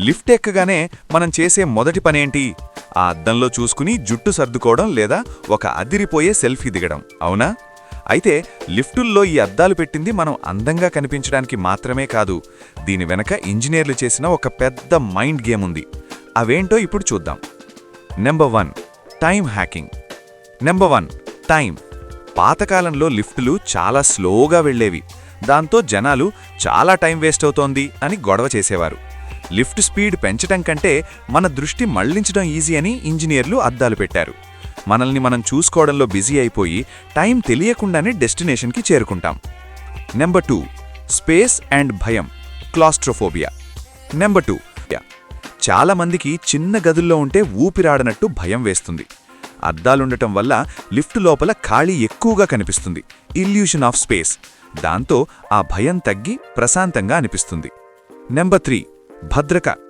Lift ఎక్కగానే మనం చేసే మొదటి పనేంటి? ఆ అద్దంలో చూసుకుని జుట్టు సర్దుకోవడం లేదా ఒక అదిరిపోయే సెల్ఫీ దిగడం అవునా? అయితే లిఫ్టుల్లో ఈ అద్దాలు పెట్టింది మనం అందంగా కనిపించడానికి మాత్రమే కాదు దీని వెనక ఇంజనీర్లు చేసిన ఒక పెద్ద మైండ్ గేమ్ ఉంది. అవేంటో ఇప్పుడు చూద్దాం. Number one time hacking. Number one time పాతకాలంలో లిఫ్టులు చాలా స్లోగా వెళ్ళేవి. దాంతో జనాలు చాలా టైం వేస్ట్ అవుతోంది అని గొడవ చేసేవారు. లిఫ్ట్ స్పీడ్ పెంచటం కంటే మన దృష్టి మళ్ళించడం ఈజీ అని ఇంజనీర్లు అద్దాలు పెట్టారు. మనల్ని మనం చూసుకోవడంలో బిజీ అయిపోయి టైం తెలియకుండానే డెస్టినేషన్కి చేరుకుంటాం. నెంబర్ టూ స్పేస్ అండ్ భయం క్లాస్ట్రోఫోబియా. నెంబర్ టూ చాలామందికి చిన్న గదుల్లో ఉంటే ఊపిరాడనట్టు భయం వేస్తుంది. అద్దాలుండటం వల్ల లిఫ్ట్ లోపల ఖాళీ ఎక్కువగా కనిపిస్తుంది. Illusion of space. దాంతో ఆ భయం తగ్గి ప్రశాంతంగా అనిపిస్తుంది. Number three Bhadraka